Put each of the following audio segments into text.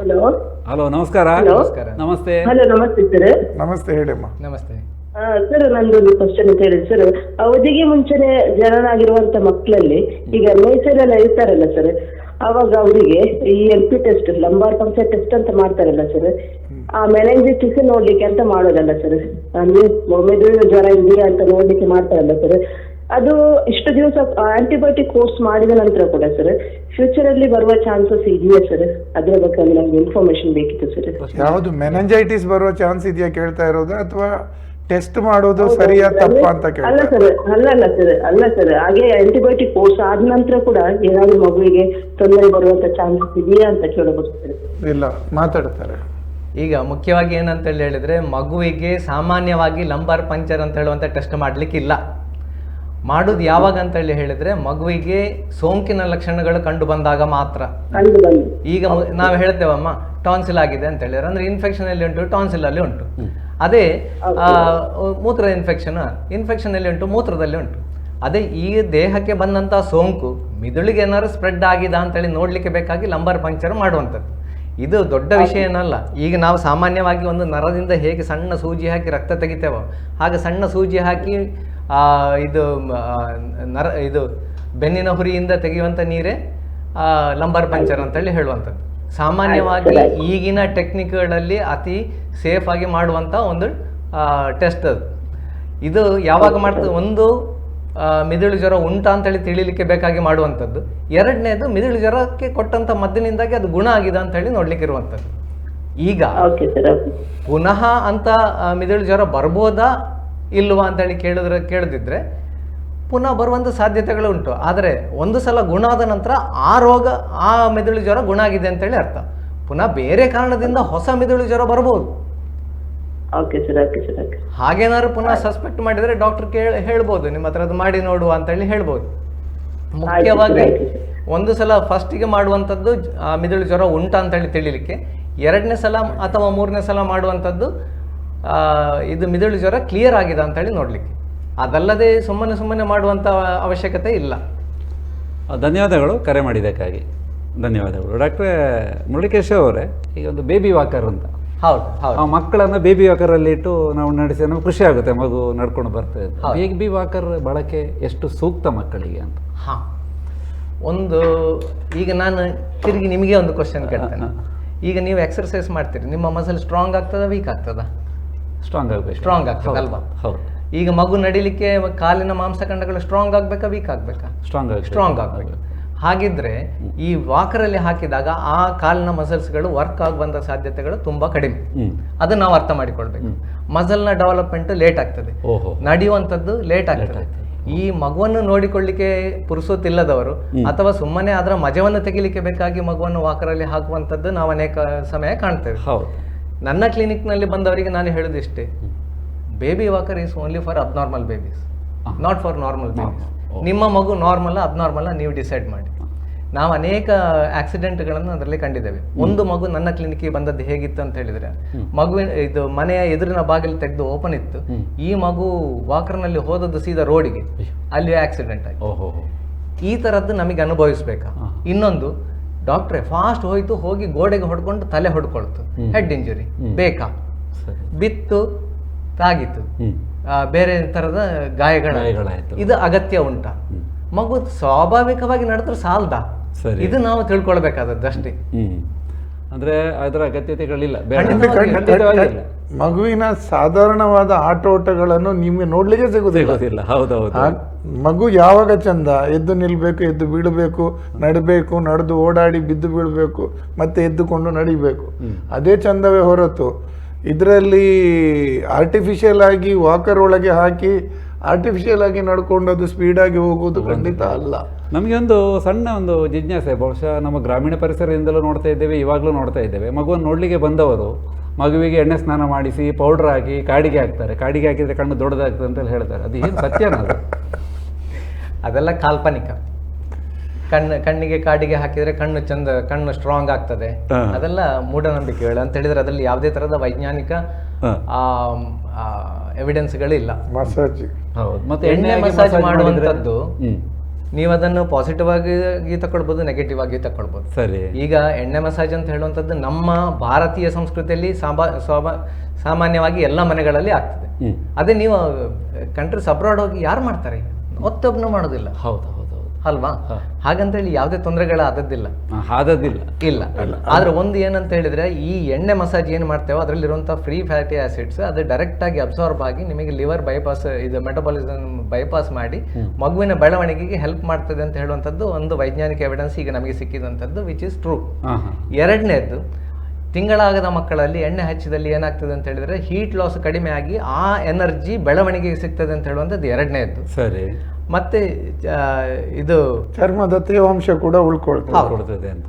Hello. Hello ನಮಸ್ಕಾರ. ನಮಸ್ಕಾರ. ನಮಸ್ತೆ. ಹಲೋ ನಮಸ್ತೆ ಸರ್. ನಮಸ್ತೆ ಹೇಳಮ್ಮ. ನಮಸ್ತೆ. ಸರ್ ನಂದೊಂದು ಕ್ವಶನ್ ಅಂತ ಹೇಳಿ ಸರ್. ಅವಧಿಗೆ ಮುಂಚೆನೆ ಜನನಾಗಿರುವಂತ ಮಕ್ಕಳಲ್ಲಿ ಈಗ ಎಲ್ಲ ಇರ್ತಾರಲ್ಲ ಸರ್ ಅವಾಗ ಅವರಿಗೆ ಈ L P test lumbar puncture test ಅಂತ ಮಾಡ್ತಾರಲ್ಲ ಸರ್. ಆ ಮೆನೆಂಜಿಟಿಸ್ ನೋಡ್ಲಿಕ್ಕೆ ಅಂತ ಮಾಡೋದಲ್ಲ ಸರ್. ಅಂದ್ರೆ ಮೆದುಳಿನ ಜ್ವರ ಇದೆಯಾ ಅಂತ ನೋಡ್ಲಿಕ್ಕೆ ಮಾಡ್ತಾರಲ್ಲ ಸರ್. ಅದು ಇಷ್ಟು ದಿವಸ ಆಂಟಿಬಯೋಟಿಕ್ ಕೋರ್ಸ್ ಮಾಡಿದ ನಂತರ ಕೂಡ ಸರ್ ಫ್ಯೂಚರ್ ಅಲ್ಲಿ ಬರುವ ಚಾನ್ಸಸ್ ಇದೆಯಾ ಸರ್ ಅದರ ಬಗ್ಗೆ ನಮ್ಗೆ ಇನ್ಫಾರ್ಮೇಶನ್ ಬೇಕಿತ್ತು ಸರ್ ಯಾವುದು ಮೆನಂಜೈಟಿಸ್ ಬರುವ ಚಾನ್ಸ್ ಇದೆಯಾ ಕೇಳ್ತಾ ಇರೋದು ಅಥವಾ ಟೆಸ್ಟ್ ಮಾಡೋದು ಸರಿಯಾ ತಪ್ಪ ಅಂತ ಅಲ್ಲ ಸರ್ ಅಲ್ಲ ಅಲ್ಲ ಸರ್ ಅಲ್ಲ ಸರ್ ಹಾಗೆ ಆಂಟಿಬಯೋಟಿಕ್ ಕೋರ್ಸ್ ಆದ ನಂತರ ಕೂಡ ಏನಾದ್ರು ಮಗುವಿಗೆ ತೊಂದರೆ ಬರುವಂತ ಚಾನ್ಸಸ್ ಇದೆಯಾ ಅಂತ ಕೇಳಬಹುದು ಇಲ್ಲ ಮಾತಾಡ್ತಾರೆ. ಈಗ ಮುಖ್ಯವಾಗಿ ಏನಂತ ಹೇಳಿದ್ರೆ ಮಗುವಿಗೆ ಸಾಮಾನ್ಯವಾಗಿ ಲಂಬಾರ್ ಪಂಚರ್ ಅಂತ ಹೇಳುವಂತ ಟೆಸ್ಟ್ ಮಾಡಲಿಕ್ಕಿಲ್ಲ. ಮಾಡೋದು ಯಾವಾಗ ಅಂತೇಳಿ ಹೇಳಿದ್ರೆ ಮಗುವಿಗೆ ಸೋಂಕಿನ ಲಕ್ಷಣಗಳು ಕಂಡು ಬಂದಾಗ ಮಾತ್ರ. ಈಗ ನಾವು ಹೇಳ್ತೇವಮ್ಮ ಟಾನ್ಸಿಲ್ ಆಗಿದೆ ಅಂತ ಹೇಳಿದ್ರೆ ಅಂದ್ರೆ ಇನ್ಫೆಕ್ಷನ್ ಅಲ್ಲಿ ಉಂಟು ಟಾನ್ಸಿಲ್ ಅಲ್ಲಿ ಉಂಟು. ಅದೇ ಆ, ಮೂತ್ರ ಇನ್ಫೆಕ್ಷನ್ ಇನ್ಫೆಕ್ಷನ್ ಅಲ್ಲಿ ಉಂಟು ಮೂತ್ರದಲ್ಲಿ ಉಂಟು. ಅದೇ ಈ ದೇಹಕ್ಕೆ ಬಂದಂತಹ ಸೋಂಕು ಮಿದುಳಿಗೆ ಏನಾದ್ರು ಸ್ಪ್ರೆಡ್ ಆಗಿದೆ ಅಂತೇಳಿ ನೋಡ್ಲಿಕ್ಕೆ ಬೇಕಾಗಿ ಲಂಬರ್ ಪಂಕ್ಚರ್ ಮಾಡುವಂಥದ್ದು. ಇದು ದೊಡ್ಡ ವಿಷಯ ಏನಲ್ಲ ಈಗ ನಾವು ಸಾಮಾನ್ಯವಾಗಿ ಒಂದು ನರದಿಂದ ಹೇಗೆ ಸಣ್ಣ ಸೂಜಿ ಹಾಕಿ ರಕ್ತ ತೆಗಿತೇವೋ ಹಾಗೆ ಸಣ್ಣ ಸೂಜಿ ಹಾಕಿ ಇದು ಆ, ನರ ಇದು ಬೆನ್ನಿನ ಹುರಿಯಿಂದ ತೆಗೆಯುವಂಥ ನೀರೇ ಆ, ಲಂಬರ್ ಪಂಚರ್ ಅಂತೇಳಿ ಹೇಳುವಂಥದ್ದು. ಸಾಮಾನ್ಯವಾಗಿ ಈಗಿನ ಟೆಕ್ನಿಕ್ಗಳಲ್ಲಿ ಅತಿ ಸೇಫ್ ಆಗಿ ಮಾಡುವಂಥ ಒಂದು ಟೆಸ್ಟ್ ಅದು. ಇದು ಯಾವಾಗ ಮಾಡ್ತದೆ ಒಂದು ಮಿದುಳು ಜ್ವರ ಉಂಟಾ ಅಂತೇಳಿ ತಿಳಿಲಿಕ್ಕೆ ಬೇಕಾಗಿ ಮಾಡುವಂಥದ್ದು. ಎರಡನೇದು ಮಿದುಳು ಜ್ವರಕ್ಕೆ ಕೊಟ್ಟಂಥ ಮದ್ದಿನಿಂದಾಗಿ ಅದು ಗುಣ ಆಗಿದೆ ಅಂತೇಳಿ ನೋಡ್ಲಿಕ್ಕೆ ಇರುವಂಥದ್ದು ಈಗ ಪುನಃ ಅಂತ ಮಿದುಳು ಜ್ವರ ಬರ್ಬೋದಾ? ಇಲ್ವಾ ಅಂತೇಳಿ ಕೇಳಿದ್ರೆ ಕೇಳದಿದ್ರೆ ಪುನಃ ಬರುವಂಥ ಸಾಧ್ಯತೆಗಳು ಉಂಟು. ಆದರೆ ಒಂದು ಸಲ ಗುಣ ಆದ ನಂತರ ಆ ರೋಗ ಆ ಮೆದುಳು ಜ್ವರ ಗುಣ ಆಗಿದೆ ಅಂತೇಳಿ ಅರ್ಥ. ಪುನಃ ಬೇರೆ ಕಾರಣದಿಂದ ಹೊಸ ಮೆದುಳು ಜ್ವರ ಬರ್ಬೋದು. ಹಾಗೇನಾದ್ರು ಪುನಃ ಸಸ್ಪೆಕ್ಟ್ ಮಾಡಿದ್ರೆ ಡಾಕ್ಟರ್ ಕೇಳಿ ಹೇಳ್ಬೋದು. ನಿಮ್ಮ ಹತ್ರ ಅದು ಮಾಡಿ ನೋಡುವ ಅಂತೇಳಿ ಹೇಳ್ಬೋದು. ಮುಖ್ಯವಾಗಿ ಒಂದು ಸಲ ಫಸ್ಟಿಗೆ ಮಾಡುವಂಥದ್ದು ಮೆದುಳು ಜ್ವರ ಉಂಟಾ ಅಂತೇಳಿ ತಿಳಿಲಿಕ್ಕೆ ಎರಡನೇ ಸಲ ಅಥವಾ ಮೂರನೇ ಸಲ ಮಾಡುವಂಥದ್ದು ಆ, ಇದು ಮಿದುಳು ಜ್ವರ ಕ್ಲಿಯರ್ ಆಗಿದೆ ಅಂತ ಹೇಳಿ ನೋಡಲಿಕ್ಕೆ. ಅದಲ್ಲದೆ ಸುಮ್ಮನೆ ಸುಮ್ಮನೆ ಮಾಡುವಂಥ ಅವಶ್ಯಕತೆ ಇಲ್ಲ. ಧನ್ಯವಾದಗಳು ಕರೆ ಮಾಡಿದ್ದಕ್ಕಾಗಿ. ಧನ್ಯವಾದಗಳು. ಡಾಕ್ಟ್ರೇ ಮುರುಳಿಕೇಶ್ ಅವರೇ ಈಗ ಒಂದು ಬೇಬಿ ವಾಕರ್ ಅಂತ. ಹೌದು ಹೌದು. ಆ ಮಕ್ಕಳನ್ನ ಬೇಬಿ ವಾಕರಲ್ಲಿ ಇಟ್ಟು ನಾವು ನಡೆಸಿ ನಮಗೆ ಖುಷಿ ಆಗುತ್ತೆ ಮಗು ನಡ್ಕೊಂಡು ಬರ್ತದೆ ಬೇಬಿ ವಾಕರ್ ಬಳಕೆ ಎಷ್ಟು ಸೂಕ್ತ ಮಕ್ಕಳಿಗೆ ಅಂತ? ಹಾ. ಒಂದು ಈಗ ನಾನು ತಿರುಗಿ ನಿಮಗೆ ಒಂದು ಕ್ವಶನ್ ಕೇಳ್ತೇನೆ. ಈಗ ನೀವು ಎಕ್ಸರ್ಸೈಸ್ ಮಾಡ್ತೀರಿ ನಿಮ್ಮ ಮಸಲ್ ಸ್ಟ್ರಾಂಗ್ ಆಗ್ತದ ವೀಕ್ ಆಗ್ತದ? ಸ್ಟ್ರಾಂಗ್ ಆಗಬೇಕು. ಸ್ಟ್ರಾಂಗ್ ಆಗ್ತದಲ್ವಾ ಹೌದು ಈಗ ಮಗು ನಡಿಲಿಕ್ಕೆ ಕಾಲಿನ ಮಾಂಸಖಂಡಗಳು ಸ್ಟ್ರಾಂಗ್ ಆಗಬೇಕಾ ವೀಕ್ ಆಗಬೇಕಾ? ಸ್ಟ್ರಾಂಗ್ ಆಗಿ ಸ್ಟ್ರಾಂಗ್ ಆಗಬೇಕು. ಹಾಗಿದ್ರೆ ಈ ವಾಕರಲ್ಲಿ ಹಾಕಿದಾಗ ಆ ಕಾಲಿನ ಮಸಲ್ಸ್ಗಳು ವರ್ಕ್ ಆಗುವಂತ ಸಾಧ್ಯತೆಗಳು ತುಂಬಾ ಕಡಿಮೆ. ಅದನ್ನ ನಾವು ಅರ್ಥ ಮಾಡಿಕೊಳ್ಬೇಕು. ಮಸಲ್ನ ಡೆವಲಪ್ಮೆಂಟ್ ಲೇಟ್ ಆಗ್ತದೆ. ಓಹೋ. ನಡೆಯುವಂಥದ್ದು ಲೇಟ್ ಆಗ್ತದೆ. ಈ ಮಗುವನ್ನು ನೋಡಿಕೊಳ್ಳಿಕ್ಕೆ ಪುರುಸೋತಿಲ್ಲದವರು ಅಥವಾ ಸುಮ್ಮನೆ ಅದರ ಮಜವನ್ನು ತೆಗಿಲಿಕ್ಕೆ ಬೇಕಾಗಿ ಮಗುವನ್ನು ವಾಕರಲ್ಲಿ ಹಾಕುವಂಥದ್ದು ನಾವು ಅನೇಕ ಸಮಯ ಕಾಣ್ತೇವೆ. ಹೌದು. ನನ್ನ ಕ್ಲಿನಿಕ್ನಲ್ಲಿ ಬಂದವರಿಗೆ ನಾನು ಹೇಳೋದಿಷ್ಟೇ baby walker is only for abnormal babies not for normal babies ನಿಮ್ಮ ಮಗು ನಾರ್ಮಲ್ ಅಬ್ನಾರ್ಮಲ್ ನೀವು ಡಿಸೈಡ್ ಮಾಡಿ. ನಾವು ಅನೇಕ ಆಕ್ಸಿಡೆಂಟ್ಗಳನ್ನು ಅದರಲ್ಲಿ ಕಂಡಿದ್ದೇವೆ. ಒಂದು ಮಗು ನನ್ನ ಕ್ಲಿನಿಕ್ಗೆ ಬಂದದ್ದು ಹೇಗಿತ್ತು ಅಂತ ಹೇಳಿದ್ರೆ ಮಗುವಿನ ಇದು ಮನೆಯ ಎದುರಿನ ಬಾಗಿಲು ತೆಗೆದು ಓಪನ್ ಇತ್ತು. ಈ ಮಗು ವಾಕರ್ನಲ್ಲಿ ಹೋದದ್ದು ಸೀದಾ ರೋಡಿಗೆ ಅಲ್ಲಿ ಆಕ್ಸಿಡೆಂಟ್ ಆಯ್ತು. ಓಹೋ ಈ ಥರದ್ದು ನಮಗೆ ಅನುಭವಿಸ್ಬೇಕಾ? ಇನ್ನೊಂದು ಡಾಕ್ಟ್ರೆ ಫಾಸ್ಟ್ ಹೋಯ್ತು ಹೋಗಿ ಗೋಡೆಗೆ ಹೊಡ್ಕೊಂಡು ತಲೆ ಹೊಡ್ಕೊಳ್ತು. ಹೆಡ್ ಇಂಜುರಿ ಬೇಕಾ? ಬಿತ್ತು ತಾಗಿತು ಬೇರೆ ತರದ ಗಾಯಗಳ ಗಾಯಗಳಾಯ್ತು. ಇದು ಅಗತ್ಯ ಉಂಟಾ. ಮಗು ಸ್ವಾಭಾವಿಕವಾಗಿ ನಡೆದ್ರೆ ಸಾಲ್ದ. ಸರಿ. ಇದು ನಾವು ತಿಳ್ಕೊಳ್ಬೇಕಾದದ್ದು ಅಷ್ಟೇ. ಅಂದ್ರೆ ಅದರ ಅಗತ್ಯತೆಗಳಿಲ್ಲ. ಮಗುವಿನ ಸಾಧಾರಣವಾದ ಆಟೋಟಗಳನ್ನು ನಿಮಗೆ ನೋಡ್ಲಿಕ್ಕೆ ಸಿಗುದಿಲ್ಲ. ಹೌದೌದು. ಮಗು ಯಾವಾಗ ಚಂದ? ಎದ್ದು ನಿಲ್ಬೇಕು ಎದ್ದು ಬೀಳಬೇಕು ನಡಬೇಕು ನಡೆದು ಓಡಾಡಿ ಬಿದ್ದು ಬೀಳಬೇಕು ಮತ್ತೆ ಎದ್ದುಕೊಂಡು ನಡಿಬೇಕು. ಅದೇ ಚಂದವೇ ಹೊರತು. ಇದರಲ್ಲಿ ಆರ್ಟಿಫಿಷಿಯಲ್ ಆಗಿ ವಾಕರ್ ಒಳಗೆ ಹಾಕಿ ಆರ್ಟಿಫಿಷಿಯಲ್ ಆಗಿ ನಡ್ಕೊಂಡು ಅದು ಸ್ಪೀಡಾಗಿ ಹೋಗುವುದು ಖಂಡಿತ ಅಲ್ಲ. ನಮಗೆ ಒಂದು ಸಣ್ಣ ಒಂದು ಜಿಜ್ಞಾಸೆ ಬಹುಶಃ ನಮ್ಮ ಗ್ರಾಮೀಣ ಪರಿಸರದಿಂದಲೂ ನೋಡ್ತಾ ಇದ್ದೇವೆ ಇವಾಗಲೂ ನೋಡ್ತಾ ಇದ್ದೇವೆ. ಮಗುವನ್ನು ನೋಡಲಿಕ್ಕೆ ಬಂದವರು ಮಗುವಿಗೆ ಎಣ್ಣೆ ಸ್ನಾನ ಮಾಡಿಸಿ ಪೌಡರ್ ಹಾಕಿ ಕಾಡಿಗೆ ಹಾಕ್ತಾರೆ. ಕಾಡಿಗೆ ಹಾಕಿದ್ರೆ ಕಣ್ಣು ದೊಡ್ಡದಾಗ್ತದೆ ಅಂತ ಹೇಳ್ತಾರೆ. ಅದು ಏನು ಸತ್ಯನ ಅದು? ಅದೆಲ್ಲ ಕಾಲ್ಪನಿಕ. ಕಣ್ಣು ಕಣ್ಣಿಗೆ ಕಾಡಿಗೆ ಹಾಕಿದ್ರೆ ಕಣ್ಣು ಚಂದ ಕಣ್ಣು ಸ್ಟ್ರಾಂಗ್ ಆಗ್ತದೆ. ಅದೆಲ್ಲ ಮೂಢನಂಬಿಕೆಗಳು. ಅಂತ ಹೇಳಿದ್ರೆ ಅದರಲ್ಲಿ ಯಾವುದೇ ತರಹದ ವೈಜ್ಞಾನಿಕ. ಎವಿಡೆನ್ಸ್ಗಳಿಲ್ಲ ಮಸಾಜ್ ಹೌದು. ಮತ್ತೆ ಎಣ್ಣೆ ಮಸಾಜ್ ಮಾಡುವಂಥದ್ದು ನೀವು ಅದನ್ನು ಪಾಸಿಟಿವ್ ಆಗಿ ತಗೊಳ್ಬೋದು ನೆಗೆಟಿವ್ ಆಗಿ ತಗೊಳ್ಬೋದು ಸರಿ. ಈಗ ಎಣ್ಣೆ ಮಸಾಜ್ ಅಂತ ಹೇಳುವಂಥದ್ದು ನಮ್ಮ ಭಾರತೀಯ ಸಂಸ್ಕೃತಿಯಲ್ಲಿ ಸಾಬಾ ಸಾಮಾನ್ಯವಾಗಿ ಎಲ್ಲ ಮನೆಗಳಲ್ಲಿ ಆಗ್ತದೆ. ಅದೇ ನೀವು ಕಂಟ್ರೀಸ್ ಅಬ್ರಾಡ್ ಹೋಗಿ ಯಾರು ಮಾಡ್ತಾರೆ? ಒತ್ತೊಬ್ಬನು ಮಾಡೋದಿಲ್ಲ. ಹೌದು. ಅಲ್ವಾ? ಹಾಗಂತೇಳಿ ಯಾವುದೇ ತೊಂದರೆಗಳ ಆದದ್ದಿಲ್ಲ ಆದದ್ದಿಲ್ಲ. ಇಲ್ಲ. ಆದ್ರೆ ಒಂದು ಏನಂತ ಹೇಳಿದ್ರೆ ಈ ಎಣ್ಣೆ ಮಸಾಜ್ ಏನು ಮಾಡ್ತೇವೋ ಅದರಲ್ಲಿರುವಂಥ ಫ್ರೀ ಫ್ಯಾಟಿ ಆಸಿಡ್ಸ್ ಅದು ಡೈರೆಕ್ಟ್ ಆಗಿ ಅಬ್ಸಾರ್ಬ್ ಆಗಿ ನಿಮಗೆ ಲಿವರ್ ಬೈಪಾಸ್ ಇದು ಮೆಟಬಾಲಿಸಮ್ ಬೈಪಾಸ್ ಮಾಡಿ ಮಗುವಿನ ಬೆಳವಣಿಗೆಗೆ ಹೆಲ್ಪ್ ಮಾಡ್ತದೆ ಅಂತ ಹೇಳುವಂಥದ್ದು ಒಂದು ವೈಜ್ಞಾನಿಕ ಎವಿಡೆನ್ಸ್ ಈಗ ನಮಗೆ ಸಿಕ್ಕಿದಂಥದ್ದು ವಿಚ್ ಇಸ್ ಟ್ರೂ ಎರಡನೇದ್ದು ತಿಂಗಳಾಗದ ಮಕ್ಕಳಲ್ಲಿ ಎಣ್ಣೆ ಹಚ್ಚಿದಲ್ಲಿ ಏನಾಗ್ತದೆ ಅಂತ ಹೇಳಿದ್ರೆ ಹೀಟ್ ಲಾಸ್ ಕಡಿಮೆ ಆಗಿ ಆ ಎನರ್ಜಿ ಬೆಳವಣಿಗೆಗೆ ಸಿಗ್ತದೆ ಅಂತ ಹೇಳುವಂಥದ್ದು ಎರಡನೇದ್ದು. ಸರಿ. ಮತ್ತೆ ಇದು ಚರ್ಮದ ತೇವಾಂಶ ಕೂಡ ಉಳ್ಕೊಳ್ತದೆ.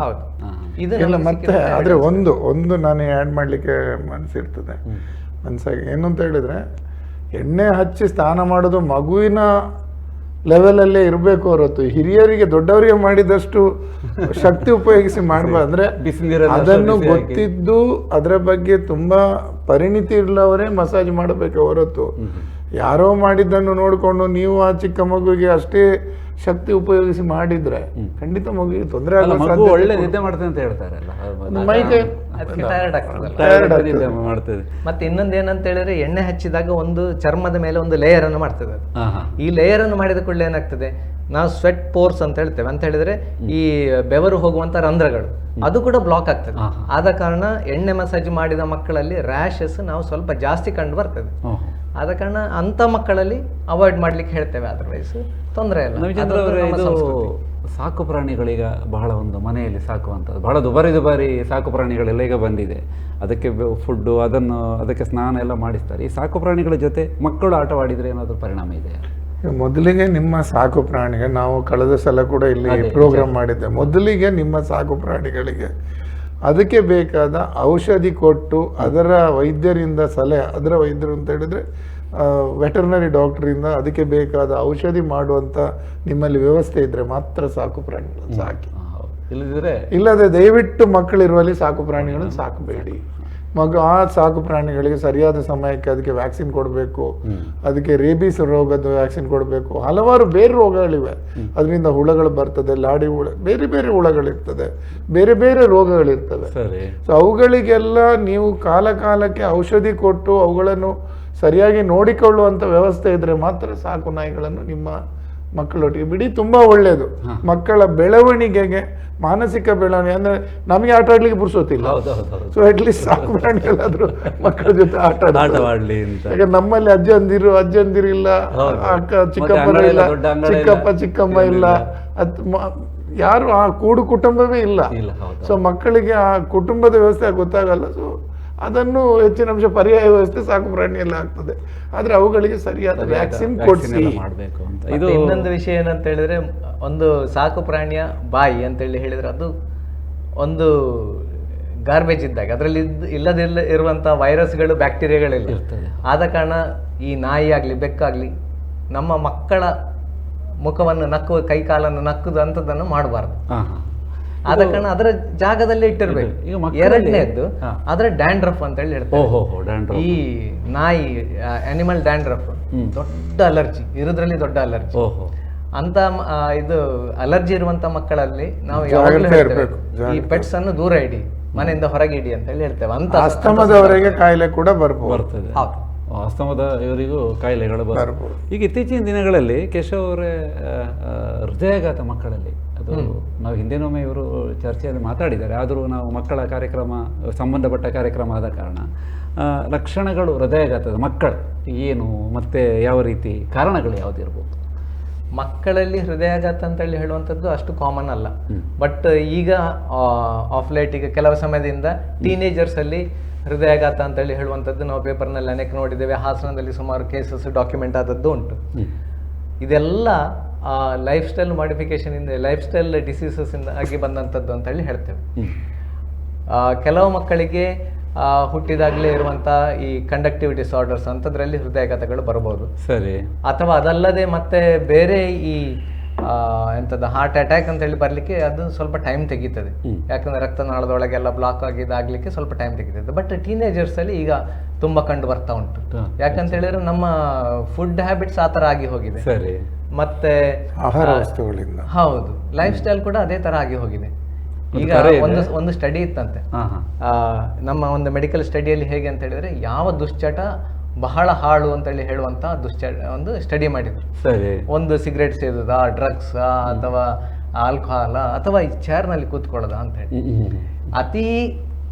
ಹೌದು. ಹಾಂ ಇದು ಇಲ್ಲ ನಮಗೆ ಮತ್ತೆ ಆದ್ರೆ ಒಂದು ಒಂದು ನಾನು ಆ್ಯಡ್ ಮಾಡ್ಲಿಕ್ಕೆ ಮನಸ್ಸಿರ್ತದೆ ಮನಸ್ಸಾಗಿ ಏನು ಅಂತ ಹೇಳಿದ್ರೆ ಎಣ್ಣೆ ಹಚ್ಚಿ ಸ್ನಾನ ಮಾಡೋದು ಮಗುವಿನ ಲೆವೆಲಲ್ಲೇ ಇರಬೇಕು ಹೊರತು. ಹಿರಿಯರಿಗೆ ದೊಡ್ಡವರಿಗೆ ಮಾಡಿದಷ್ಟು ಶಕ್ತಿ ಉಪಯೋಗಿಸಿ ಮಾಡಬಾರ್ದ್ರೆ ಅದನ್ನು ಗೊತ್ತಿದ್ದು ಅದರ ಬಗ್ಗೆ ತುಂಬಾ ಪರಿಣಿತಿ ಇಲ್ಲವರೇ ಮಸಾಜ್ ಮಾಡಬೇಕು ಹೊರತು. ಯಾರೋ ಮಾಡಿದ್ದನ್ನು ನೋಡಿಕೊಂಡು ನೀವು ಆ ಚಿಕ್ಕ ಮಗುವಿಗೆ ಅಷ್ಟೇ ಶಕ್ತಿ ಉಪಯೋಗಿಸಿ ಮಾಡಿದ್ರೆ ಖಂಡಿತ ಮಗುವಿಗೆ ತೊಂದರೆ ಅಲ್ಲ ಆಗೋ ಒಳ್ಳೆ ನಿದ್ದೆ ಮಾಡ್ತದೆ ಅಂತ ಹೇಳ್ತಾರೆ ಮತ್ತೆ ಇನ್ನೊಂದು ಏನಂತ ಹೇಳಿದ್ರೆ ಎಣ್ಣೆ ಹಚ್ಚಿದಾಗ ಒಂದು ಚರ್ಮದ ಮೇಲೆ ಒಂದು ಲೇಯರ್ ಅನ್ನು ಮಾಡ್ತದೆ ಈ ಲೇಯರ್ ಅನ್ನು ಮಾಡಿದ ಕೂಡಲೇ ಏನಾಗ್ತದೆ? ನಾವು ಸ್ವೆಟ್ ಪೋರ್ಸ್ ಅಂತ ಹೇಳ್ತೇವೆ. ಅಂತ ಹೇಳಿದ್ರೆ ಈ ಬೆವರು ಹೋಗುವಂತ ರಂಧ್ರಗಳು ಅದು ಕೂಡ ಬ್ಲಾಕ್ ಆಗ್ತದೆ. ಆದ ಕಾರಣ ಎಣ್ಣೆ ಮಸಾಜ್ ಮಾಡಿದ ಮಕ್ಕಳಲ್ಲಿ ರ್ಯಾಶಸ್ ನಾವು ಸ್ವಲ್ಪ ಜಾಸ್ತಿ ಕಂಡು ಬರ್ತದೆ. ಆದ ಕಾರಣ ಅಂತ ಮಕ್ಕಳಲ್ಲಿ ಅವಾಯ್ಡ್ ಮಾಡ್ಲಿಕ್ಕೆ ಹೇಳ್ತೇವೆ ಅದರ್ವೈಸ್ ತೊಂದರೆ ಇಲ್ಲ. ಸಾಕು ಪ್ರಾಣಿಗಳೀಗ ಬಹಳ ಒಂದು ಮನೆಯಲ್ಲಿ ಸಾಕುವಂಥದ್ದು. ಬಹಳ ದುಬಾರಿ ದುಬಾರಿ ಸಾಕು ಪ್ರಾಣಿಗಳೆಲ್ಲ ಈಗ ಬಂದಿದೆ. ಅದಕ್ಕೆ ಫುಡ್ಡು ಅದನ್ನು ಅದಕ್ಕೆ ಸ್ನಾನ ಎಲ್ಲ ಮಾಡಿಸ್ತಾರೆ. ಈ ಸಾಕು ಪ್ರಾಣಿಗಳ ಜೊತೆ ಮಕ್ಕಳು ಆಟವಾಡಿದರೆ ಏನಾದರೂ ಪರಿಣಾಮ ಇದೆ ಮೊದಲಿಗೆ ನಿಮ್ಮ ಸಾಕು ಪ್ರಾಣಿಗೆ ನಾವು ಕಳೆದ ಸಲ ಕೂಡ ಇಲ್ಲಿ ಪ್ರೋಗ್ರಾಮ್ ಮಾಡಿದ್ದೆ. ಮೊದಲಿಗೆ ನಿಮ್ಮ ಸಾಕು ಪ್ರಾಣಿಗಳಿಗೆ ಅದಕ್ಕೆ ಬೇಕಾದ ಔಷಧಿ ಕೊಟ್ಟು ಅದರ ವೈದ್ಯರಿಂದ ಸಲಹೆ ಅದರ ವೈದ್ಯರು ಅಂತ ಹೇಳಿದ್ರೆ ವೆಟರ್ನರಿ ಡಾಕ್ಟ್ರಿಂದ ಅದಕ್ಕೆ ಬೇಕಾದ ಔಷಧಿ ಮಾಡುವಂಥ ನಿಮ್ಮಲ್ಲಿ ವ್ಯವಸ್ಥೆ ಇದ್ದರೆ ಮಾತ್ರ ಸಾಕು ಪ್ರಾಣಿಗಳನ್ನು ಸಾಕಿ. ಇಲ್ಲದಿದ್ರೆ ಇಲ್ಲದೆ ದಯವಿಟ್ಟು ಮಕ್ಕಳಿರುವಲ್ಲಿ ಸಾಕು ಪ್ರಾಣಿಗಳನ್ನು ಸಾಕಬೇಡಿ ಮಗು ಆ ಸಾಕು ಪ್ರಾಣಿಗಳಿಗೆ ಸರಿಯಾದ ಸಮಯಕ್ಕೆ ಅದಕ್ಕೆ ವ್ಯಾಕ್ಸಿನ್ ಕೊಡಬೇಕು. ಅದಕ್ಕೆ ರೇಬೀಸ್ ರೋಗದ ವ್ಯಾಕ್ಸಿನ್ ಕೊಡಬೇಕು. ಹಲವಾರು ಬೇರೆ ರೋಗಗಳಿವೆ. ಅದರಿಂದ ಹುಳಗಳು ಬರ್ತದೆ ಲಾಡಿ ಹುಳ ಬೇರೆ ಬೇರೆ ಹುಳಗಳಿರ್ತದೆ ಬೇರೆ ಬೇರೆ ರೋಗಗಳಿರ್ತವೆ. ಸರಿ. ಸೊ ಅವುಗಳಿಗೆಲ್ಲ ನೀವು ಕಾಲ ಕಾಲಕ್ಕೆ ಔಷಧಿ ಕೊಟ್ಟು ಅವುಗಳನ್ನು ಸರಿಯಾಗಿ ನೋಡಿಕೊಳ್ಳುವಂಥ ವ್ಯವಸ್ಥೆ ಇದ್ರೆ ಮಾತ್ರ ಸಾಕು ನಾಯಿಗಳನ್ನು ನಿಮ್ಮ ಮಕ್ಕಳೊಟ್ಟಿಗೆ. ಬಿಡಿ ತುಂಬಾ ಒಳ್ಳೆಯದು ಮಕ್ಕಳ ಬೆಳವಣಿಗೆಗೆ ಮಾನಸಿಕ ಬೆಳವಣಿಗೆ ಅಂದ್ರೆ ನಮಗೆ ಆಟ ಆಡ್ಲಿಕ್ಕೆ ಪುರುಸೋತಿಲ್ಲ ಸೊ ಅಟ್ಲೀಸ್ಟ್ ಸಾಕು ಪ್ರಾಣಿಗಳಾದರೂ ಮಕ್ಕಳ ಜೊತೆ ಆಟ ಆಡಲಿ ಯಾಕಂದ್ರೆ ನಮ್ಮಲ್ಲಿ ಅಜ್ಜಂದಿರು ಅಜ್ಜಂದಿರಿಲ್ಲ ಇಲ್ಲ ಅಕ್ಕ ಚಿಕ್ಕಪ್ಪ ಚಿಕ್ಕಪ್ಪನ ಇಲ್ಲ ಚಿಕ್ಕಪ್ಪ ಚಿಕ್ಕಮ್ಮ ಇಲ್ಲ. ಯಾರು ಆ ಕೂಡು ಕುಟುಂಬವೇ ಇಲ್ಲ. ಸೊ ಮಕ್ಕಳಿಗೆ ಆ ಕುಟುಂಬದ ವ್ಯವಸ್ಥೆ ಗೊತ್ತಾಗಲ್ಲ. ಸೊ ಅದನ್ನು ಹೆಚ್ಚಿನ ಅಂಶ ಪರ್ಯಾಯ ವ್ಯವಸ್ಥೆ ಸಾಕು ಪ್ರಾಣಿಯಲ್ಲಿ ಆಗ್ತದೆ. ಆದ್ರೆ ಅವುಗಳಿಗೆ ಸರಿಯಾದ ವ್ಯಾಕ್ಸಿನ್ ಕೊಡಿಸಿ. ಮಾಡಬೇಕು ಅಂತ. ಇದು ಇನ್ನೊಂದು ವಿಷಯ ಏನಂತ ಹೇಳಿದ್ರೆ ಒಂದು ಸಾಕು ಪ್ರಾಣಿಯ ಬಾಯಿ ಅಂತೇಳಿ ಹೇಳಿದ್ರೆ ಅದು ಒಂದು ಗಾರ್ಬೇಜ್ ಇದ್ದಾಗ ಅದರಲ್ಲಿ ಇಲ್ಲದಿಲ್ಲ ಇರುವಂತ ವೈರಸ್ಗಳು ಬ್ಯಾಕ್ಟೀರಿಯಾಗಳೆಲ್ಲ ಇರ್ತದೆ. ಆದ ಕಾರಣ ಈ ನಾಯಿ ಆಗಲಿ ಬೆಕ್ಕಾಗ್ಲಿ ನಮ್ಮ ಮಕ್ಕಳ ಮುಖವನ್ನು ನಕ್ಕುವ ಕೈ ಕಾಲನ್ನು ನಕ್ಕುದು ಅಂತದನ್ನು ಮಾಡಬಾರ್ದು ಆದ ಕಾರಣ ಅದರ ಜಾಗದಲ್ಲೇ ಇಟ್ಟಿರ್ಬೇಕು. ಎರಡನೇದ್ದು ಅದರ ಡ್ಯಾಂಡ್ರಫ್ ಅಂತ ಹೇಳಿ ಹೇಳ್ತಾರೆ ಓಹೋ ಡ್ಯಾಂಡ್ರಫ್. ಈ ನಾಯಿ ಅನಿಮಲ್ ಡ್ಯಾಂಡ್ರಫ್. ದೊಡ್ಡ ಅಲರ್ಜಿ ಇರೋದ್ರಲ್ಲಿ ದೊಡ್ಡ ಅಲರ್ಜಿ. ಓಹೋ. ಅಂತ ಇದು ಅಲರ್ಜಿ ಇರುವಂತ ಮಕ್ಕಳಲ್ಲಿ ನಾವು ಈ. ಪೆಟ್ಸ್ ಅನ್ನು ದೂರ ಇಡಿ ಮನೆಯಿಂದ ಹೊರಗೆ ಇಡಿ ಅಂತ ಹೇಳಿ ಹೇಳ್ತೇವೆ. ಅಂತ ಅಸ್ತಮದವರೆಗೆ ಕಾಯಿಲೆ ಕೂಡ ಬರ್ಬೋದು. ಬರ್ತದೆ. ಹೌದು. ಅಸ್ತಮದ ಇವರಿಗೂ ಕಾಯಿಲೆಗಳು ಬರಬಹುದು ಬರ್ಬೋದು. ಈಗ ಇತ್ತೀಚಿನ ದಿನಗಳಲ್ಲಿ ಕೇಶವ್ ಅವರೇ ಹೃದಯಾಘಾತ ಮಕ್ಕಳಲ್ಲಿ ಅದು ನಾವು ಹಿಂದೆನೊಮ್ಮೆ ಇವರು ಚರ್ಚೆಯಲ್ಲಿ ಮಾತಾಡಿದ್ದಾರೆ. ಆದರೂ ನಾವು ಮಕ್ಕಳ ಕಾರ್ಯಕ್ರಮ ಸಂಬಂಧಪಟ್ಟ ಕಾರ್ಯಕ್ರಮ ಆದ ಕಾರಣ ಲಕ್ಷಣಗಳು ಹೃದಯಾಘಾತದ ಮಕ್ಕಳು ಏನು ಮತ್ತೆ ಯಾವ ರೀತಿ ಕಾರಣಗಳು ಯಾವುದಿರ್ಬೋದು ಮಕ್ಕಳಲ್ಲಿ ಹೃದಯಾಘಾತ ಅಂತೇಳಿ ಹೇಳುವಂಥದ್ದು ಅಷ್ಟು ಕಾಮನ್ ಅಲ್ಲ. ಬಟ್ ಈಗ ಆಫ್ ಲೈಟ್ ಈಗ ಕೆಲವು ಸಮಯದಿಂದ ಟೀನೇಜರ್ಸ್ ಅಲ್ಲಿ ಹೃದಯಾಘಾತ ಅಂತೇಳಿ ಹೇಳುವಂಥದ್ದು ನಾವು ಪೇಪರ್ನಲ್ಲಿ ಅನೇಕ ನೋಡಿದ್ದೇವೆ. ಹಾಸನದಲ್ಲಿ ಸುಮಾರು ಕೇಸಸ್ ಡಾಕ್ಯುಮೆಂಟ್ ಆದದ್ದು ಉಂಟು. ಇದೆಲ್ಲ ಲೈಫ್ ಸ್ಟೈಲ್ ಮಾಡಿಫಿಕೇಶನ್ ಇಂದ ಲೈಫ್ ಸ್ಟೈಲ್ ಡಿಸೀಸಸ್ ಇಂದ ಆಗಿ ಬಂದಂಥದ್ದು ಅಂತ ಹೇಳಿ ಹೇಳ್ತೇವೆ. ಆ, ಕೆಲವು ಮಕ್ಕಳಿಗೆ ಹುಟ್ಟಿದಾಗಲೇ ಇರುವಂಥ ಈ ಕಂಡಕ್ಟಿವ್ ಡಿಸಾರ್ಡರ್ಸ್ ಅಂಥದ್ರಲ್ಲಿ ಹೃದಯಾಘಾತಗಳು ಬರಬಹುದು. ಸರಿ. ಅಥವಾ ಅದಲ್ಲದೆ ಮತ್ತೆ ಬೇರೆ ಈ ಎಂಥದ್ದು ಹಾರ್ಟ್ ಅಟ್ಯಾಕ್ ಅಂತ ಹೇಳಿ ಬರಲಿಕ್ಕೆ ಅದು ಸ್ವಲ್ಪ ಟೈಮ್ ತೆಗೀತದೆ. ಯಾಕಂದ್ರೆ ರಕ್ತನಾಳದೊಳಗೆಲ್ಲ ಬ್ಲಾಕ್ ಆಗಿದಾಗಲಿಕ್ಕೆ ಸ್ವಲ್ಪ ಟೈಮ್ ತೆಗೀತದೆ. ಬಟ್ ಟೀನೇಜರ್ಸ್ ಅಲ್ಲಿ ಈಗ ತುಂಬಾ ಕಂಡು ಬರ್ತಾ ಉಂಟು. ಯಾಕಂತ ಹೇಳಿದ್ರೆ ನಮ್ಮ ಫುಡ್ ಹ್ಯಾಬಿಟ್ಸ್ ಆ ಥರ ಆಗಿ ಹೋಗಿದೆ. ಸರಿ. ಮತ್ತೆ ಆಹಾರ ವಸ್ತುಗಳಿಂದ. ಹೌದು. ಲೈಫ್ ಸ್ಟೈಲ್ ಕೂಡ ಅದೇ ತರ ಆಗಿ ಹೋಗಿದೆ. ಈಗ ಒಂದು ಒಂದು ಸ್ಟಡಿ ಇತ್ತಂತೆ. ನಮ್ಮ ಒಂದು ಮೆಡಿಕಲ್ ಸ್ಟಡಿಯಲ್ಲಿ ಹೇಗೆ ಅಂತ ಹೇಳಿದ್ರೆ ಯಾವ ದುಶ್ಚಟ ಬಹಳ ಹಾಳು ಅಂತೇಳಿ ಹೇಳುವಂತ ದುಶ್ಚಟ ಒಂದು ಸ್ಟಡಿ ಮಾಡಿದ್ರು. ಸರಿ. ಒಂದು ಸಿಗರೇಟ್ ಸೇದುದಾ ಡ್ರಗ್ಸ್ ಅಥವಾ ಆಲ್ಕೋಹಾಲ ಅಥವಾ ಈ ಚೇರ್ನಲ್ಲಿ ಕೂತ್ಕೊಳ್ಳೋದ ಅಂತ ಹೇಳಿ. ಅತಿ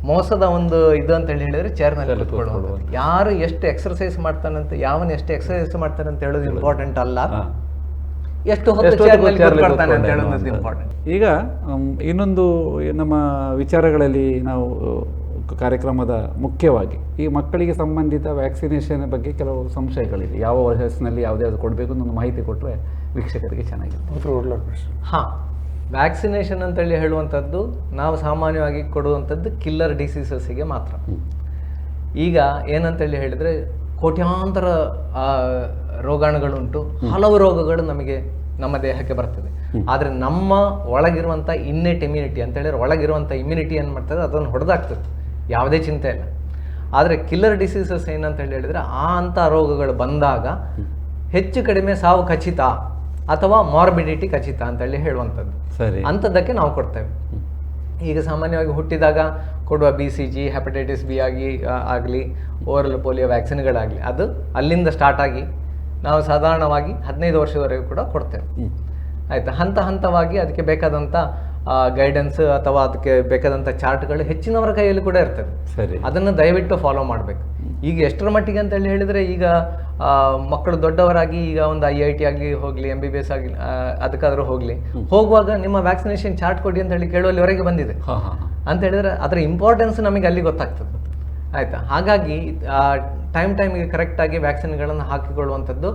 ಮೋಸದ ಒಂದು ಇದು ಅಂತ ಹೇಳಿ ಹೇಳಿದ್ರೆ ಚೇರ್ನಲ್ಲಿ ಕೂತ್ಕೊಳ್ಳೋದು ಯಾರು ಎಷ್ಟು ಎಕ್ಸರ್ಸೈಸ್ ಮಾಡ್ತಾನಂತ ಯಾವನ್ ಎಷ್ಟು ಎಕ್ಸರ್ಸೈಸ್ ಮಾಡ್ತಾನಂತ ಅಂತ ಹೇಳೋದು. ಇಂಪಾರ್ಟೆಂಟ್ ಅಲ್ಲ. ಎಷ್ಟು ಹೊತ್ತು ಈಗ ಇನ್ನೊಂದು ನಮ್ಮ ವಿಚಾರಗಳಲ್ಲಿ ನಾವು ಕಾರ್ಯಕ್ರಮದ ಮುಖ್ಯವಾಗಿ ಈ ಮಕ್ಕಳಿಗೆ ಸಂಬಂಧಿತ ವ್ಯಾಕ್ಸಿನೇಷನ್ ಬಗ್ಗೆ ಕೆಲವು ಸಂಶಯಗಳಿವೆ ಯಾವ ವಯಸ್ಸಿನಲ್ಲಿ ಯಾವುದೇ ಕೊಡಬೇಕು ಅನ್ನೋ ಮಾಹಿತಿ ಕೊಟ್ಟರೆ ವೀಕ್ಷಕರಿಗೆ ಚೆನ್ನಾಗಿರುತ್ತೆ. ಹಾ ವ್ಯಾಕ್ಸಿನೇಷನ್ ಅಂತೇಳಿ ಹೇಳುವಂಥದ್ದು ನಾವು ಸಾಮಾನ್ಯವಾಗಿ ಕೊಡುವಂಥದ್ದು ಕಿಲ್ಲರ್ ಡಿಸೀಸಸ್ಸಿಗೆ ಮಾತ್ರ. ಈಗ ಏನಂತೇಳಿ ಹೇಳಿದ್ರೆ ಕೋಟ್ಯಾಂತರ ಆ, ರೋಗಾಣುಗಳುಂಟು. ಹಲವು ರೋಗಗಳು ನಮಗೆ ನಮ್ಮ ದೇಹಕ್ಕೆ ಬರ್ತದೆ. ಆದರೆ ನಮ್ಮ ಒಳಗಿರುವಂಥ ಇನ್ನೆಟ್ ಇಮ್ಯುನಿಟಿ ಅಂತ ಹೇಳಿದ್ರೆ ಒಳಗಿರುವಂಥ ಇಮ್ಯುನಿಟಿ ಏನು ಮಾಡ್ತದೆ? ಅದನ್ನು ಹೊಡೆದಾಗ್ತದೆ ಯಾವುದೇ ಚಿಂತೆ ಇಲ್ಲ. ಆದರೆ ಕಿಲ್ಲರ್ ಡಿಸೀಸಸ್ ಏನಂತ ಹೇಳಿ ಹೇಳಿದ್ರೆ ಆ ಅಂಥ ರೋಗಗಳು ಬಂದಾಗ ಹೆಚ್ಚು ಕಡಿಮೆ ಸಾವು ಖಚಿತ ಅಥವಾ ಮಾರ್ಬಿಡಿಟಿ ಖಚಿತ ಅಂತೇಳಿ ಹೇಳುವಂಥದ್ದು. ಸರಿ. ಅಂಥದ್ದಕ್ಕೆ ನಾವು ಕೊಡ್ತೇವೆ. ಈಗ ಸಾಮಾನ್ಯವಾಗಿ ಹುಟ್ಟಿದಾಗ ಕೊಡುವ B C G hepatitis B ಆಗಿ ಆಗಲಿ ಓರಲ್ ಪೋಲಿಯೋ ವ್ಯಾಕ್ಸಿನ್ಗಳಾಗಲಿ ಅದು ಅಲ್ಲಿಂದ ಸ್ಟಾರ್ಟ್ ಆಗಿ ನಾವು ಸಾಧಾರಣವಾಗಿ ಹದಿನೈದು ವರ್ಷದವರೆಗೂ ಕೂಡ ಕೊಡ್ತೇವೆ. ಆಯಿತಾ? ಹಂತ ಹಂತವಾಗಿ ಅದಕ್ಕೆ ಬೇಕಾದಂಥ ಗೈಡೆನ್ಸ್ ಅಥವಾ ಅದಕ್ಕೆ ಬೇಕಾದಂಥ ಚಾರ್ಟ್ಗಳು ಹೆಚ್ಚಿನವರ ಕೈಯಲ್ಲಿ ಕೂಡ ಇರ್ತದೆ. ಸರಿ. ಅದನ್ನು ದಯವಿಟ್ಟು ಫಾಲೋ ಮಾಡಬೇಕು. ಈಗ ಎಷ್ಟರ ಮಟ್ಟಿಗೆ ಅಂತ ಹೇಳಿ ಹೇಳಿದರೆ ಈಗ ಮಕ್ಕಳು ದೊಡ್ಡವರಾಗಿ ಈಗ ಒಂದು ಐ ಐ ಟಿ ಆಗಲಿ ಹೋಗಲಿ ಎಂ ಬಿ ಬಿ ಎಸ್ ಆಗಲಿ ಅದಕ್ಕಾದರೂ ಹೋಗಲಿ. ಹೋಗುವಾಗ ನಿಮ್ಮ ವ್ಯಾಕ್ಸಿನೇಷನ್ ಚಾರ್ಟ್ ಕೊಡಿ ಅಂತ ಹೇಳಿ ಕೇಳುವಲ್ಲಿವರೆಗೆ ಬಂದಿದೆ. ಅಂತ ಹೇಳಿದ್ರೆ ಅದರ ಇಂಪಾರ್ಟೆನ್ಸ್ ನಮಗೆ ಅಲ್ಲಿ ಗೊತ್ತಾಗ್ತದೆ. ಆಯ್ತಾ? ಹಾಗಾಗಿ ಟೈಮ್ ಟೈಮಿಗೆ ಕರೆಕ್ಟಾಗಿ ವ್ಯಾಕ್ಸಿನ್ಗಳನ್ನು ಹಾಕಿಕೊಳ್ಳುವಂಥದ್ದು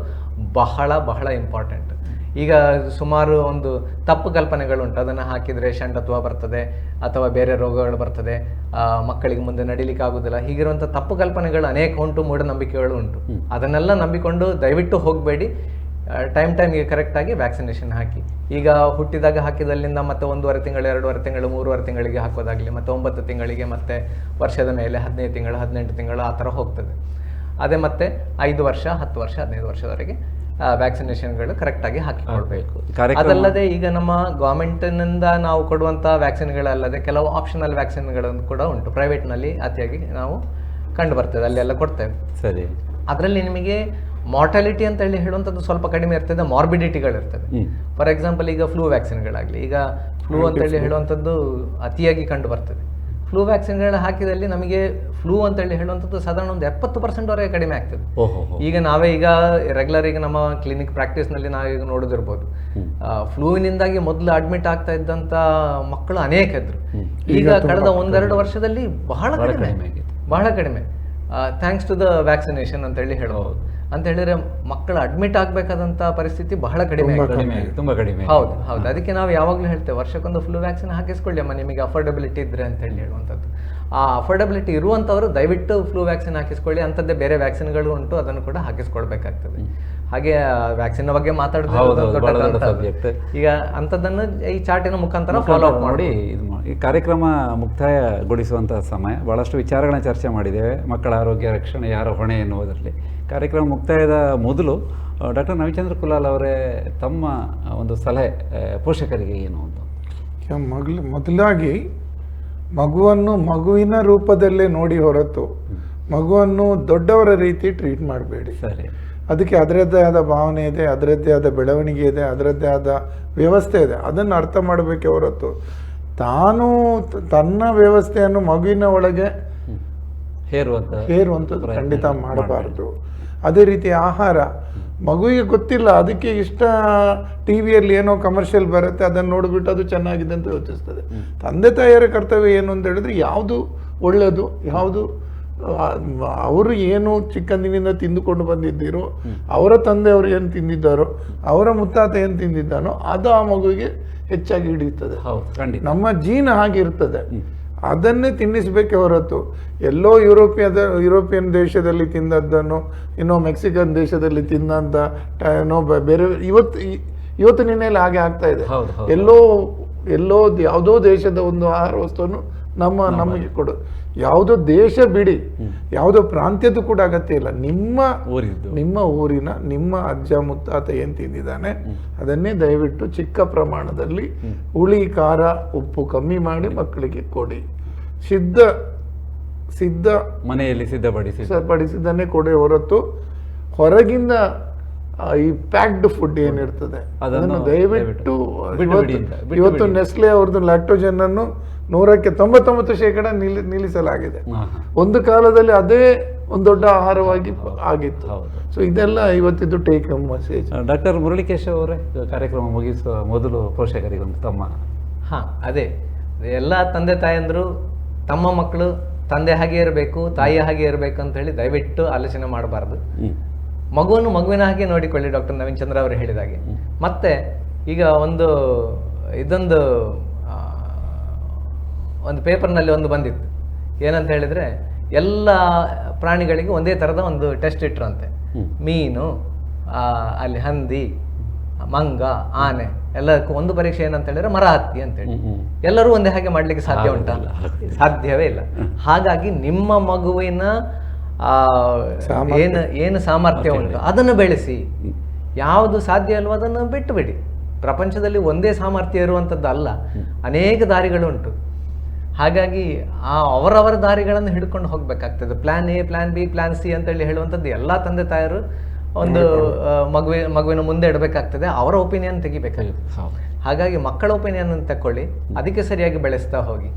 ಬಹಳ ಬಹಳ ಇಂಪಾರ್ಟೆಂಟ್ ಈಗ ಸುಮಾರು ಒಂದು ತಪ್ಪು ಕಲ್ಪನೆಗಳುಂಟು. ಅದನ್ನು ಹಾಕಿದರೆ ಷಂಡತ್ವ ಬರ್ತದೆ ಅಥವಾ ಬೇರೆ ರೋಗಗಳು ಬರ್ತದೆ ಮಕ್ಕಳಿಗೆ ಮುಂದೆ ನಡಿಲಿಕ್ಕೆ ಆಗೋದಿಲ್ಲ. ಹೀಗಿರುವಂಥ ತಪ್ಪು ಕಲ್ಪನೆಗಳು ಅನೇಕ ಉಂಟು ಮೂಢನಂಬಿಕೆಗಳು ಉಂಟು. ಅದನ್ನೆಲ್ಲ ನಂಬಿಕೊಂಡು ದಯವಿಟ್ಟು ಹೋಗಬೇಡಿ. ಟೈಮ್ ಟೈಮ್ಗೆ ಕರೆಕ್ಟಾಗಿ ವ್ಯಾಕ್ಸಿನೇಷನ್ ಹಾಕಿ. ಈಗ ಹುಟ್ಟಿದಾಗ ಹಾಕಿದಲ್ಲಿಂದ ಮತ್ತೆ ಒಂದೂವರೆ ತಿಂಗಳು ಎರಡೂವರೆ ತಿಂಗಳು ಮೂರುವರೆ ತಿಂಗಳಿಗೆ ಹಾಕೋದಾಗಲಿ ಮತ್ತೆ ಒಂಬತ್ತು ತಿಂಗಳಿಗೆ ಮತ್ತೆ ವರ್ಷದ ಮೇಲೆ ಹದಿನೈದು ತಿಂಗಳು ಹದಿನೆಂಟು ತಿಂಗಳು ಆ ಥರ ಹೋಗ್ತದೆ. ಅದೇ ಮತ್ತೆ ಐದು ವರ್ಷ ಹತ್ತು ವರ್ಷ ಹದಿನೈದು ವರ್ಷದವರೆಗೆ ವ್ಯಾಕ್ಸಿನೇಷನ್ಗಳು ಕರೆಕ್ಟಾಗಿ ಹಾಕಿಕೊಳ್ಬೇಕು. ಅದಲ್ಲದೆ ಈಗ ನಮ್ಮ ಗೌರ್ಮೆಂಟ್ನಿಂದ ನಾವು ಕೊಡುವಂಥ ವ್ಯಾಕ್ಸಿನ್ಗಳಲ್ಲದೆ ಕೆಲವು ಆಪ್ಷನಲ್ ವ್ಯಾಕ್ಸಿನ್ಗಳನ್ನು ಕೂಡ ಉಂಟು. ಪ್ರೈವೇಟ್ನಲ್ಲಿ ಅತಿಯಾಗಿ ನಾವು ಕಂಡು ಬರ್ತದೆ ಅಲ್ಲೆಲ್ಲ ಕೊಡ್ತೇವೆ. ಸರಿ. ಅದರಲ್ಲಿ ನಿಮಗೆ ಮಾರ್ಟಾಲಿಟಿ ಅಂತ ಹೇಳಿ ಹೇಳುವಂಥದ್ದು ಸ್ವಲ್ಪ ಕಡಿಮೆ ಇರ್ತದೆ ಮಾರ್ಬಿಡಿಟಿಗಳಿರ್ತದೆ. ಫಾರ್ ಎಕ್ಸಾಂಪಲ್ ಈಗ ಫ್ಲೂ ವ್ಯಾಕ್ಸಿನ್ಗಳಾಗಲಿ ಈಗ ಫ್ಲೂ ಅಂತ ಹೇಳಿ ಹೇಳುವಂಥದ್ದು ಅತಿಯಾಗಿ ಕಂಡು ಬರ್ತದೆ. ಫ್ಲೂ ವ್ಯಾಕ್ಸಿನ್ಗಳ ಹಾಕಿದಲ್ಲಿ ನಮಗೆ ಫ್ಲೂ ಅಂತ ಹೇಳಿ ಹೇಳುವಂಥದ್ದು ಸಾಧಾರಣ ಒಂದು ಎಪ್ಪತ್ತು ಪರ್ಸೆಂಟ್ವರೆಗೆ ಕಡಿಮೆ ಆಗ್ತದೆ. ಈಗ ನಾವೇ ಈಗ ರೆಗ್ಯುಲರ್ ಈಗ ನಮ್ಮ ಕ್ಲಿನಿಕ್ ಪ್ರಾಕ್ಟೀಸ್ನಲ್ಲಿ ನಾವೀಗ ನೋಡಿದಿರ್ಬೋದು. ಫ್ಲೂವಿನಿಂದಾಗಿ ಮೊದಲು ಅಡ್ಮಿಟ್ ಆಗ್ತಾ ಇದ್ದಂಥ ಮಕ್ಕಳು ಅನೇಕ ಇದ್ರು. ಈಗ ಕಳೆದ ಒಂದೆರಡು ವರ್ಷದಲ್ಲಿ ಬಹಳ ಕಡಿಮೆ. ಬಹಳ ಕಡಿಮೆ. ಥ್ಯಾಂಕ್ಸ್ ಟು ದ ವ್ಯಾಕ್ಸಿನೇಷನ್ ಅಂತ ಹೇಳಿ ಹೇಳ್ಬೋದು ಅಂತ ಹೇಳಿದ್ರೆ ಮಕ್ಕಳು ಅಡ್ಮಿಟ್ ಆಗಬೇಕಾದಂಥ ಪರಿಸ್ಥಿತಿ ಬಹಳ ಕಡಿಮೆ ತುಂಬಾ ಕಡಿಮೆ ಹೌದು ಹೌದು. ಅದಕ್ಕೆ ನಾವು ಯಾವಾಗಲೂ ಹೇಳ್ತೇವೆ ವರ್ಷಕ್ಕೊಂದು ಫ್ಲೂ ವ್ಯಾಕ್ಸಿನ್ ಹಾಕಿಸ್ಕೊಳ್ಳಿ ಅಮ್ಮ ನಿಮಗೆ ಅಫೋರ್ಡಬಿಲಿಟಿ ಇದ್ರೆ ಅಂತ ಹೇಳಿ ಹೇಳುವಂಥದ್ದು. ಆ ಅಫೋರ್ಡಬಿಲಿಟಿ ಇರುವಂಥವರು ದಯವಿಟ್ಟು ಫ್ಲೂ ವ್ಯಾಕ್ಸಿನ್ ಹಾಕಿಸ್ಕೊಳ್ಳಿ ಅಂಥದ್ದೇ ಬೇರೆ ವ್ಯಾಕ್ಸಿನ್ಗಳು ಉಂಟು ಅದನ್ನು ಕೂಡ ಹಾಕಿಸ್ಕೊಡ್ಬೇಕಾಗ್ತದೆ ಹಾಗೆ ವ್ಯಾಕ್ಸಿನ್ ಬಗ್ಗೆ ಮಾತಾಡೋದು. ಈಗ ಅಂಥದ್ದನ್ನು ಈ ಚಾರ್ಟಿನ ಮುಖಾಂತರ ಫಾಲೋ ಅಪ್ ಮಾಡಿ ಇದು ಮಾಡಿ ಈ ಕಾರ್ಯಕ್ರಮ ಮುಕ್ತಾಯಗೊಳಿಸುವಂತಹ ಸಮಯ ಭಾಳಷ್ಟು ವಿಚಾರಗಳನ್ನ ಚರ್ಚೆ ಮಾಡಿದ್ದೇವೆ. ಮಕ್ಕಳ ಆರೋಗ್ಯ ರಕ್ಷಣೆ ಯಾರ ಹೊಣೆ ಎನ್ನುವುದರಲ್ಲಿ. ಕಾರ್ಯಕ್ರಮ ಮುಕ್ತಾಯದ ಮೊದಲು ಡಾಕ್ಟರ್ ರವಿಚಂದ್ರ ಕುಲಾಲ್ ಅವರೇ ತಮ್ಮ ಒಂದು ಸಲಹೆ ಪೋಷಕರಿಗೆ ಏನು ಅಂತ. ಮೊದಲು ಮೊದಲಾಗಿ ಮಗುವನ್ನು ಮಗುವಿನ ರೂಪದಲ್ಲೇ ನೋಡಿ ಹೊರತು ಮಗುವನ್ನು ದೊಡ್ಡವರ ರೀತಿ ಟ್ರೀಟ್ ಮಾಡಬೇಡಿ. ಸರಿ. ಅದಕ್ಕೆ ಅದರದ್ದೇ ಆದ ಭಾವನೆ ಇದೆ ಅದರದ್ದೇ ಆದ ಬೆಳವಣಿಗೆ ಇದೆ ಅದರದ್ದೇ ಆದ ವ್ಯವಸ್ಥೆ ಇದೆ. ಅದನ್ನು ಅರ್ಥ ಮಾಡಬೇಕೆ ಹೊರತು ತಾನು ತನ್ನ ವ್ಯವಸ್ಥೆಯನ್ನು ಮಗುವಿನ ಒಳಗೆ ಹೇರುವಂಥ ಹೇರುವಂಥದ್ದು ಖಂಡಿತ ಮಾಡಬಾರ್ದು. ಅದೇ ರೀತಿ ಆಹಾರ. ಮಗುವಿಗೆ ಗೊತ್ತಿಲ್ಲ ಅದಕ್ಕೆ ಇಷ್ಟ ಟಿ ವಿಯಲ್ಲಿ ಏನೋ ಕಮರ್ಷಿಯಲ್ ಬರುತ್ತೆ ಅದನ್ನು ನೋಡಿಬಿಟ್ಟು ಅದು ಚೆನ್ನಾಗಿದೆ ಅಂತ ಯೋಚಿಸ್ತದೆ. ತಂದೆ ತಾಯಿಯರ ಕರ್ತವ್ಯ ಏನು ಅಂತ ಹೇಳಿದ್ರೆ ಯಾವುದು ಒಳ್ಳೆಯದು ಯಾವುದು ಅವರು ಏನು ಚಿಕ್ಕಂದಿನಿಂದ ತಿಂದುಕೊಂಡು ಬಂದಿದ್ದೀರೋ ಅವರ ತಂದೆಯವರು ಏನು ತಿಂದಿದ್ದಾರೋ ಅವರ ಮುತ್ತಾತ ಏನು ತಿಂದಿದ್ದಾನೋ ಅದು ಆ ಮಗುವಿಗೆ ಹೆಚ್ಚಾಗಿ ಹಿಡಿಯುತ್ತದೆ. ನಮ್ಮ ಜೀನ್ ಹಾಗಿರ್ತದೆ ಅದನ್ನೇ ತಿನ್ನಿಸಬೇಕೆ ಹೊರತು. ಎಲ್ಲೋ ಯುರೋಪಿಯದ ಯುರೋಪಿಯನ್ ದೇಶದಲ್ಲಿ ತಿಂದದ್ದನ್ನು ಇನ್ನೋ ಮೆಕ್ಸಿಕನ್ ದೇಶದಲ್ಲಿ ತಿಂದಂತ ಏನೋ ಬೇರೆ ಇವತ್ತು ಇವತ್ತು ನಿನ್ನೆ ಹಾಗೆ ಆಗ್ತಾ ಇದೆ. ಎಲ್ಲೋ ಎಲ್ಲೋ ಯಾವುದೋ ದೇಶದ ಒಂದು ಆಹಾರ ವಸ್ತುವನ್ನು ನಮ್ಮ ನಮಗೆ ಕೊಡು. ಯಾವುದೋ ದೇಶ ಬಿಡಿ. ಯಾವುದೋ ಪ್ರಾಂತ್ಯದ್ದು ಕೂಡ ಅಗತ್ಯ ಇಲ್ಲ. ನಿಮ್ಮ ನಿಮ್ಮ ಊರಿನ ನಿಮ್ಮ ಅಜ್ಜ ಮುತ್ತಾತ ಏನ್ ತಿಂದಿದ್ದಾನೆ ಅದನ್ನೇ ದಯವಿಟ್ಟು ಚಿಕ್ಕ ಪ್ರಮಾಣದಲ್ಲಿ ಹುಳಿ ಖಾರ ಉಪ್ಪು ಕಮ್ಮಿ ಮಾಡಿ ಮಕ್ಕಳಿಗೆ ಕೊಡಿ. ಸಿದ್ಧ ಸಿದ್ಧ ಮನೆಯಲ್ಲಿ ಸಿದ್ಧಪಡಿಸಿ ಸಿದ್ಧಪಡಿಸಿದ್ದನ್ನೇ ಕೊಡಿ ಹೊರತು ಹೊರಗಿಂದ ಈ ಪ್ಯಾಕ್ಡ್ ಫುಡ್ ಏನಿರ್ತದೆ ಅದನ್ನು ದಯವಿಟ್ಟು ಇವತ್ತು-. ನೆಸ್ಲೆ ಅವ್ರದ್ದು ಲ್ಯಾಕ್ಟೋಜನ್ ಅನ್ನು ನೂರಕ್ಕೆ ತೊಂಬತ್ತೊಂಬತ್ತು ಶೇಕಡ ನಿಲ್ಲಿ ನಿಲ್ಲಿಸಲಾಗಿದೆ. ಒಂದು ಕಾಲದಲ್ಲಿ ಅದೇ ಒಂದು ದೊಡ್ಡ ಆಹಾರವಾಗಿ ಆಗಿತ್ತು. ಸೊ ಇದೆಲ್ಲ ಇವತ್ತಿದ್ದು ಟೇಕ್ ಮೆಸೇಜ್ ಡಾಕ್ಟರ್ ಮುರಳಿಕೇಶ್ ಅವರೇ ಕಾರ್ಯಕ್ರಮ ಮುಗಿಸುವ ಮೊದಲು ಪೋಷಕರಿಗೊಂದು ತಮ್ಮ ಹಾ ಅದೇ ಎಲ್ಲ ತಂದೆ ತಾಯಂದ್ರು ತಮ್ಮ ಮಕ್ಕಳು ತಂದೆ ಹಾಗೆ ಇರಬೇಕು ತಾಯಿ ಹಾಗೆ ಇರಬೇಕು ಅಂತ ಹೇಳಿ ದಯವಿಟ್ಟು ಆಲೋಚನೆ ಮಾಡಬಾರ್ದು. ಮಗುವನ್ನು ಮಗುವಿನ ಹಾಗೆ ನೋಡಿಕೊಳ್ಳಿ ಡಾಕ್ಟರ್ ನವೀನ್ ಚಂದ್ರ ಅವರು ಹೇಳಿದಾಗೆ ಮತ್ತೆ ಈಗ ಒಂದು ಇದೊಂದು ಒಂದು ಪೇಪರ್ನಲ್ಲಿ ಒಂದು ಬಂದಿತ್ತು. ಏನಂತ ಹೇಳಿದ್ರೆ ಎಲ್ಲ ಪ್ರಾಣಿಗಳಿಗೆ ಒಂದೇ ಥರದ ಒಂದು ಟೆಸ್ಟ್ ಇಟ್ರಂತೆ. ಮೀನು ಅಲ್ಲಿ ಹಂದಿ ಮಂಗ ಆನೆ ಎಲ್ಲದಕ್ಕೂ ಒಂದು ಪರೀಕ್ಷೆ ಏನಂತ ಹೇಳಿದ್ರೆ ಮರ ಹತ್ತಿ ಅಂತೇಳಿ ಎಲ್ಲರೂ ಒಂದೇ ಹಾಗೆ ಮಾಡ್ಲಿಕ್ಕೆ ಸಾಧ್ಯ ಉಂಟಾ? ಸಾಧ್ಯವೇ ಇಲ್ಲ. ಹಾಗಾಗಿ ನಿಮ್ಮ ಮಗುವಿನ ಆ, ಏನು ಏನು ಸಾಮರ್ಥ್ಯ ಉಂಟು? ಅದನ್ನು ಬೆಳೆಸಿ. ಯಾವುದು ಸಾಧ್ಯ ಅಲ್ವೋ ಅದನ್ನು ಬಿಟ್ಟು ಬಿಡಿ ಪ್ರಪಂಚದಲ್ಲಿ ಒಂದೇ ಸಾಮರ್ಥ್ಯ ಇರುವಂಥದ್ದು ಅಲ್ಲ ಅನೇಕ ದಾರಿಗಳುಂಟು. ಹಾಗಾಗಿ ಆ ಅವರವರ ದಾರಿಗಳನ್ನು ಹಿಡ್ಕೊಂಡು ಹೋಗ್ಬೇಕಾಗ್ತದೆ. Plan A plan B plan C ಅಂತೇಳಿ ಹೇಳುವಂಥದ್ದು ಎಲ್ಲ ತಂದೆ ತಾಯರು ಒಂದು ಮಗುವಿ ಮಗುವಿನ ಮಗುವಿನ ಮುಂದೆ ಇಡಬೇಕಾಗ್ತದೆ. ಅವರ ಒಪಿನಿಯನ್ ತೆಗಿಬೇಕಾಗುತ್ತೆ ಹಾಗಾಗಿ ಮಕ್ಕಳ ಒಪಿನಿಯನ್ ಅನ್ನು ತಕೊಳ್ಳಿ. ಅದಕ್ಕೆ ಸರಿಯಾಗಿ ಬೆಳೆಸ್ತಾ ಹೋಗಿ.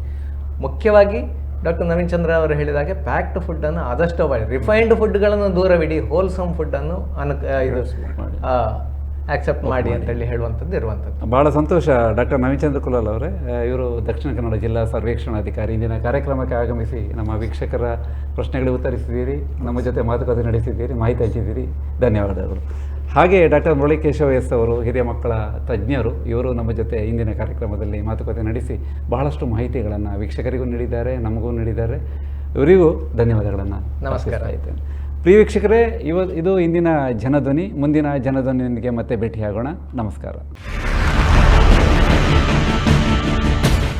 ಮುಖ್ಯವಾಗಿ ಡಾಕ್ಟರ್ ನವೀನ್ ಚಂದ್ರ ಅವರು ಹೇಳಿದಾಗೆ ಪ್ಯಾಕ್ಡ್ ಫುಡ್ಡನ್ನು ಆದಷ್ಟು ಅವಾಯ್ಡ್ ರಿಫೈನ್ಡ್ ಫುಡ್ಗಳನ್ನು ದೂರವಿಡಿ. ಹೋಲ್ಸಮ್ ಫುಡ್ಡನ್ನು ಅನು ಇದು ಆಕ್ಸೆಪ್ಟ್ ಮಾಡಿ ಅಂತೇಳಿ ಹೇಳುವಂಥದ್ದು ಇರುವಂಥದ್ದು. ಭಾಳ ಸಂತೋಷ. ಡಾಕ್ಟರ್ ನವೀಚಂದ್ರ ಕುಲಾಲ್ ಅವರೇ ಇವರು ದಕ್ಷಿಣ ಕನ್ನಡ ಜಿಲ್ಲಾ ಸರ್ವೇಕ್ಷಣಾಧಿಕಾರಿ. ಇಂದಿನ ಕಾರ್ಯಕ್ರಮಕ್ಕೆ ಆಗಮಿಸಿ ನಮ್ಮ ವೀಕ್ಷಕರ ಪ್ರಶ್ನೆಗಳಿಗೆ ಉತ್ತರಿಸಿದ್ದೀರಿ ನಮ್ಮ ಜೊತೆ ಮಾತುಕತೆ ನಡೆಸಿದ್ದೀರಿ ಮಾಹಿತಿ ಹಂಚಿದ್ದೀರಿ. ಧನ್ಯವಾದಗಳು. ಹಾಗೆ ಡಾಕ್ಟರ್ ಮುರಳಿಕೇಶವ ಎಸ್ ಅವರು ಹಿರಿಯ ಮಕ್ಕಳ ತಜ್ಞರು ಇವರು ನಮ್ಮ ಜೊತೆ ಇಂದಿನ ಕಾರ್ಯಕ್ರಮದಲ್ಲಿ ಮಾತುಕತೆ ನಡೆಸಿ ಬಹಳಷ್ಟು ಮಾಹಿತಿಗಳನ್ನು ವೀಕ್ಷಕರಿಗೂ ನೀಡಿದ್ದಾರೆ ನಮಗೂ ನೀಡಿದ್ದಾರೆ. ಇವರಿಗೂ ಧನ್ಯವಾದಗಳನ್ನು ನಮಸ್ಕಾರ. ಇದ್ದೇನೆ. ಪ್ರಿಯ ವೀಕ್ಷಕರೇ ಇವ ಇದು ಇಂದಿನ ಜನಧ್ವನಿ ಮುಂದಿನ ಜನಧ್ವನಿಯೊಂದಿಗೆ ಮತ್ತೆ ಭೇಟಿಯಾಗೋಣ. ನಮಸ್ಕಾರ.